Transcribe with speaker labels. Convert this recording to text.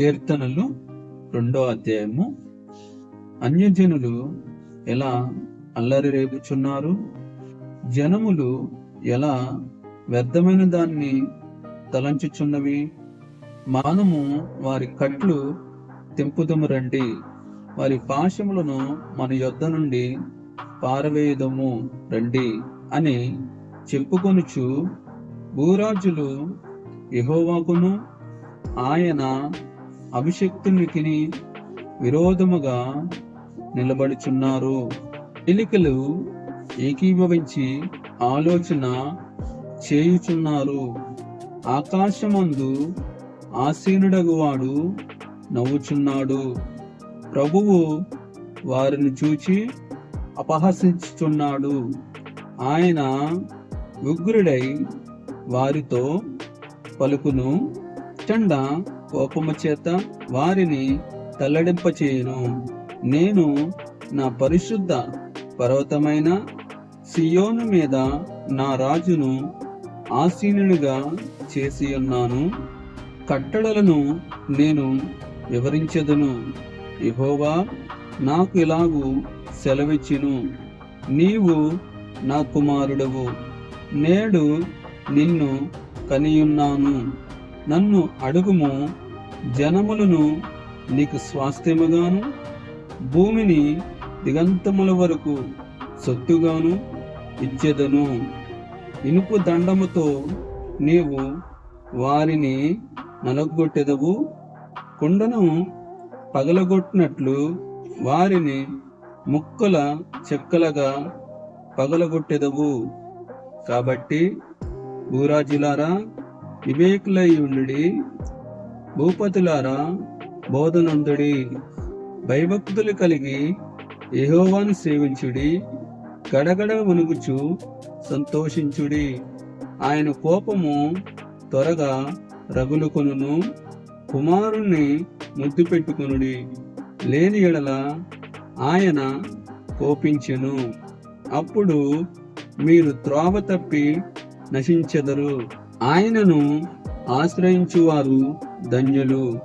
Speaker 1: కీర్తనలు రెండో అధ్యాయము. అన్యజనులు ఎలా అల్లరి రేపుచున్నారు? జనములు ఎలా వ్యర్థమైన దాన్ని తలంచుచున్నవి? మానము వారి కట్లు తెంపుదము రండి. వారి పాశములను మన యొద్ద నుండి పారవేయదము రండి అని చెప్పుకొనుచు భూరాజులు యెహోవాకును ఆయన అభిషక్తునికి విరోధముగా నిలబడుచున్నారు. ఎలికలు ఏకీభవించి ఆలోచన చేయుచున్నారు. ఆకాశమందు ఆసీనుడగువాడు నవ్వుచున్నాడు. ప్రభువు వారిని చూచి అపహసించుచున్నాడు. ఆయన ఉగ్రుడై వారితో పలుకును. చండ కోపము చేత వారిని తల్లడింపచేయను. నేను నా పరిశుద్ధ పర్వతమైన సియోను మీద నా రాజును ఆసీనునిగా చేసి ఉన్నాను కట్టడలను నేను వివరించదును. ఇహోవా నాకు ఇలాగూ సెలవిచ్చును. నీవు నా కుమారుడవు. నేడు నిన్ను కనియున్నాను. నన్ను అడుగుము జనములను నీకు స్వాస్థ్యముగాను భూమిని దిగంతముల వరకు సొత్తుగాను ఇచ్చేదను. ఇనుపు దండముతో నీవు వారిని నలగొట్టెదవు. కుండను పగలగొట్టినట్లు వారిని ముక్కల చెక్కలుగా పగలగొట్టెదవు. కాబట్టి భూరాజులారా వివేకులై ఉండి భూపతులారా బోధనందుడి భయభక్తులు కలిగి యహోవాను సేవించుడి గడగడ వణుగుచు సంతోషించుడి. ఆయన కోపము త్వరగా రగులుకొనును కుమారుణ్ణి ముద్దు పెట్టుకొనుడి లేని ఎడల ఆయన కోపించెను. అప్పుడు మీరు త్రోవ తప్పి నశించెదరు. ఆయనను ఆశ్రయించువారు ధన్యులు.